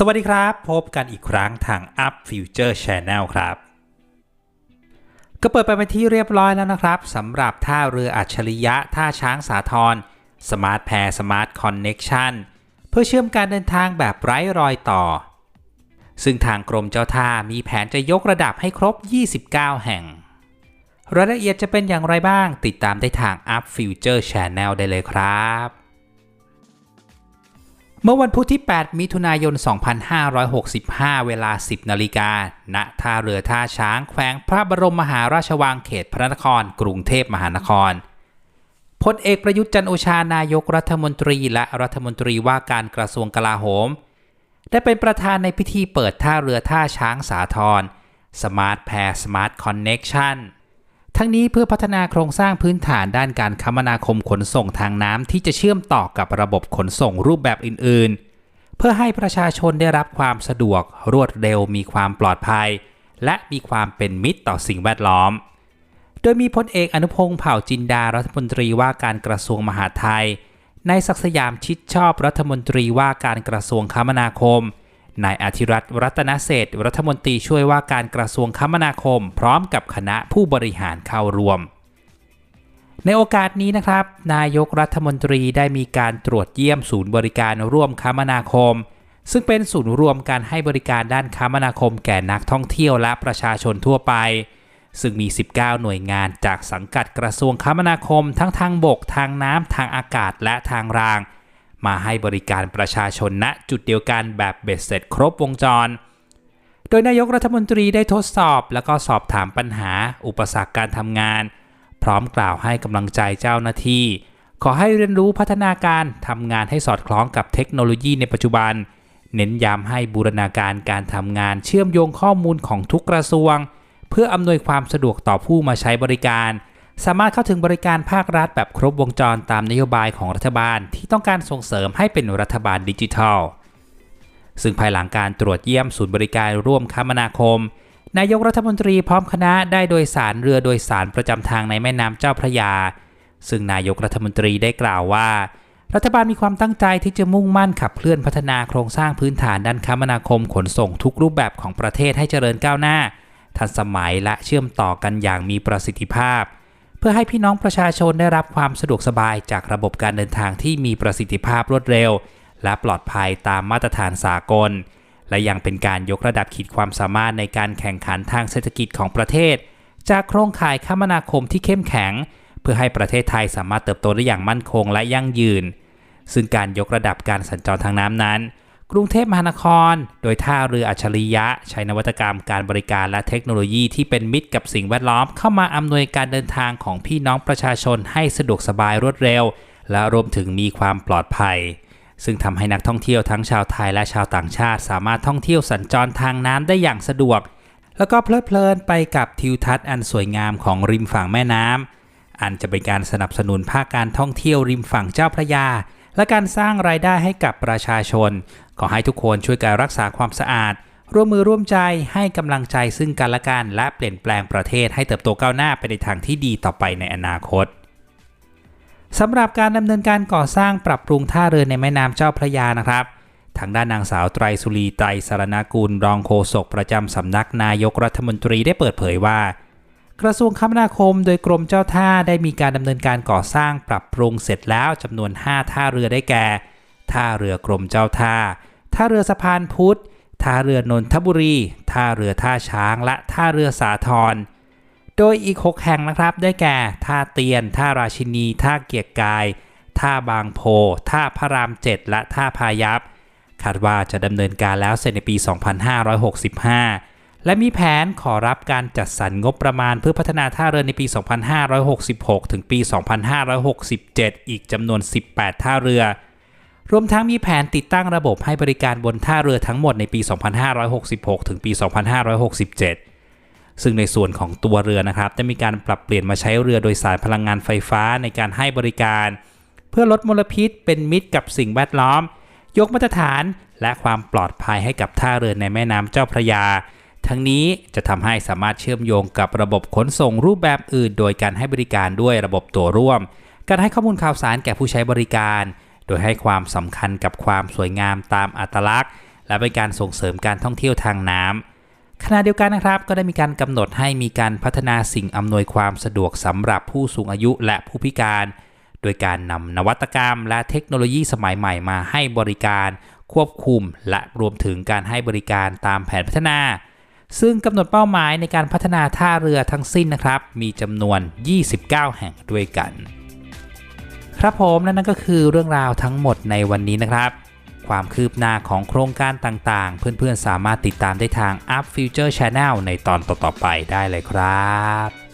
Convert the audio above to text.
สวัสดีครับ พบกันอีกครั้งทาง Up Future Channel ครับ ก็เปิดไปเป็นที่เรียบร้อยแล้วนะครับสำหรับท่าเรืออัจฉริยะท่าช้างสาทร Smart Pair Smart Connection เพื่อเชื่อมการเดินทางแบบไร้รอยต่อ ซึ่งทางกรมเจ้าท่ามีแผนจะยกระดับให้ครบ 29 แห่ง รายละเอียดจะเป็นอย่างไรบ้างติดตามได้ทาง Up Future Channel ได้เลยครับ เมื่อวันพุธที่ 8 มิถุนายน 2565 เวลา 10 นาฬิกา ณ ท่าเรือท่าช้างแขวงพระบรมมหาราชวังเขตพระนคร กรุงเทพมหานคร พลเอกประยุทธ์จันโอชานายกรัฐมนตรีและรัฐมนตรีว่าการกระทรวงกลาโหม ได้เป็นประธานในพิธีเปิดท่าเรือท่าช้างสาทร Smart Pair Smart Connection ทั้งนี้เพื่อพัฒนาโครงสร้างพื้นฐานด้านการคมนาคมขนส่งทางน้ำที่จะเชื่อมต่อกับระบบขนส่งรูปแบบอื่น ๆ เพื่อให้ประชาชนได้รับความสะดวก รวดเร็วมีความปลอดภัย และมีความเป็นมิตรต่อสิ่งแวดล้อม โดยมีพลเอกอนุพงศ์เผ่าจินดารัฐมนตรีว่าการกระทรวงมหาดไทยนายศักสยามชิดชอบรัฐมนตรีว่าการกระทรวงคมนาคม นายอาธิรัตน์รัตนเศรษฐรัฐมนตรีช่วยว่าการกระทรวงคมนาคม พร้อมกับคณะผู้บริหารเข้าร่วม ในโอกาสนี้นะครับ นายกรัฐมนตรีได้มีการตรวจเยี่ยมศูนย์บริการร่วมคมนาคม ซึ่งเป็นศูนย์รวมการให้บริการด้านคมนาคมแก่นักท่องเที่ยวและประชาชนทั่วไป ซึ่งมี 19 หน่วยงานจากสังกัดกระทรวงคมนาคม ทั้งทางบก ทางน้ำทางอากาศและทางราง มาให้บริการประชาชนณจุดเดียวกันแบบเบ็ดเสร็จครบวงจร โดยนายกรัฐมนตรีได้ทดสอบแล้วก็สอบถามปัญหา อุปสรรคการทำงาน พร้อมกล่าวให้กำลังใจเจ้าหน้าที่ ขอให้เรียนรู้พัฒนาการทำงานให้สอดคล้องกับเทคโนโลยีในปัจจุบัน เน้นย้ำให้บูรณาการการทำงานเชื่อมโยงข้อมูลของทุกกระทรวง เพื่ออำนวยความสะดวกต่อผู้มาใช้บริการ สามารถเข้าถึงบริการภาครัฐแบบครบวงจรตามนโยบายของรัฐบาลที่ต้องการส่งเสริมให้เป็นรัฐบาลดิจิทัล ซึ่งภายหลังการตรวจเยี่ยมศูนย์บริการร่วมคมนาคม นายกรัฐมนตรีพร้อมคณะได้โดยสารเรือโดยสารประจำทางในแม่น้ำเจ้าพระยา ซึ่งนายกรัฐมนตรีได้กล่าวว่า รัฐบาลมีความตั้งใจที่จะมุ่งมั่นขับเคลื่อนพัฒนาโครงสร้างพื้นฐานด้านคมนาคมขนส่งทุกรูปแบบของประเทศให้เจริญก้าวหน้า ทันสมัยและเชื่อมต่อกันอย่างมีประสิทธิภาพ เพื่อให้พี่น้องประชาชนได้รับความสะดวกสบายจากระบบการเดินทางที่มีประสิทธิภาพรวดเร็ว และปลอดภัยตามมาตรฐานสากล และยังเป็นการยกระดับขีดความสามารถในการแข่งขันทางเศรษฐกิจของประเทศ จากโครงข่ายคมนาคมที่เข้มแข็ง เพื่อให้ประเทศไทยสามารถเติบโตได้อย่างมั่นคงและยั่งยืน ซึ่งการยกระดับการสัญจรทางน้ำนั้น กรุงเทพมหานคร โดยท่าเรืออัจฉริยะ ใช้นวัตกรรมการบริการและเทคโนโลยีที่เป็นมิตรกับสิ่งแวดล้อม เข้ามาอำนวยการเดินทางของพี่น้องประชาชนให้สะดวกสบายรวดเร็ว และรวมถึงมีความปลอดภัย ซึ่งทำให้นักท่องเที่ยวทั้งชาวไทยและชาวต่างชาติ สามารถท่องเที่ยวสัญจรทางน้ำได้อย่างสะดวก แล้วก็เพลิดเพลินไปกับทิวทัศน์อันสวยงามของริมฝั่งแม่น้ำอันจะเป็นการสนับสนุนภาคการท่องเที่ยวริมฝั่งเจ้าพระยา และการสร้างรายได้ให้กับประชาชน ขอให้ทุกคนช่วยการรักษาความสะอาด ร่วมมือร่วมใจให้กำลังใจซึ่งกันและกันและเปลี่ยนแปลงประเทศให้เติบโตก้าวหน้าไปในทางที่ดีต่อไปในอนาคตสำหรับการดำเนินการก่อสร้างปรับปรุงท่าเรือในแม่น้ำเจ้าพระยานะครับ ทางด้านนางสาวไตรสุรีไตรสารนากูลรองโฆษกประจำสำนักนายกรัฐมนตรีได้เปิดเผยว่า กระทรวงคมนาคมโดยกรมเจ้าท่าได้มีการดำเนินการก่อสร้างปรับปรุงเสร็จแล้วจำนวน 5 ท่าเรือได้แก่ ท่าเรือกรมเจ้าท่า ท่าเรือสะพานพุทธ ท่าเรือนนทบุรี ท่าเรือท่าช้างและท่าเรือสาทร โดยอีก 6 แห่งนะครับ ได้แก่ ท่าเตียน ท่าราชินี ท่าเกียรกาย ท่าบางโพ ท่าพระรามเจ็ดและท่าพายัพคาดว่าจะดำเนินการแล้วเสร็จในปี 2565 และมีแผนขอรับการจัดสรรงบประมาณเพื่อพัฒนาท่าเรือในปี 2566 ถึงปี 2567 อีกจำนวน 18 ท่าเรือ รวมทั้งมีแผนติดตั้งระบบให้บริการบนท่าเรือทั้งหมดในปี 2566 ถึงปี 2567 ซึ่งในส่วนของตัวเรือนะครับจะมีการปรับเปลี่ยนมาใช้เรือโดยสารพลังงานไฟฟ้าในการให้บริการ เพื่อลดมลพิษเป็นมิตรกับสิ่งแวดล้อม ยกมาตรฐาน และความปลอดภัยให้กับท่าเรือในแม่น้ำเจ้าพระยา ทั้งนี้จะทำให้สามารถเชื่อมโยงกับระบบขนส่งรูปแบบอื่น โดยการให้บริการด้วยระบบตัวร่วม การให้ข้อมูลข่าวสารแก่ผู้ใช้บริการ โดยให้ความสำคัญกับความสวยงามตามอัตลักษณ์ และเป็นการส่งเสริมการท่องเที่ยวทางน้ำขณะเดียวกันนะครับ ก็ได้มีการกำหนดให้มีการพัฒนาสิ่งอำนวยความสะดวกสำหรับผู้สูงอายุและผู้พิการ โดยการนำนวัตกรรม และเทคโนโลยีสมัยใหม่มาให้บริการ ควบคุม และรวมถึงการให้บริการตามแผนพัฒนา ซึ่งกำหนดเป้าหมายในการพัฒนาท่าเรือทั้งสิ้นนะครับ มีจำนวน 29 แห่งด้วยกัน ครับผมและนั่นก็คือเรื่องราวทั้งหมดในวันนี้นะครับ ความคืบหน้าของโครงการต่างๆ เพื่อนๆ สามารถติดตามได้ทาง Up Future Channel ในตอนต่อๆไปได้เลยครับ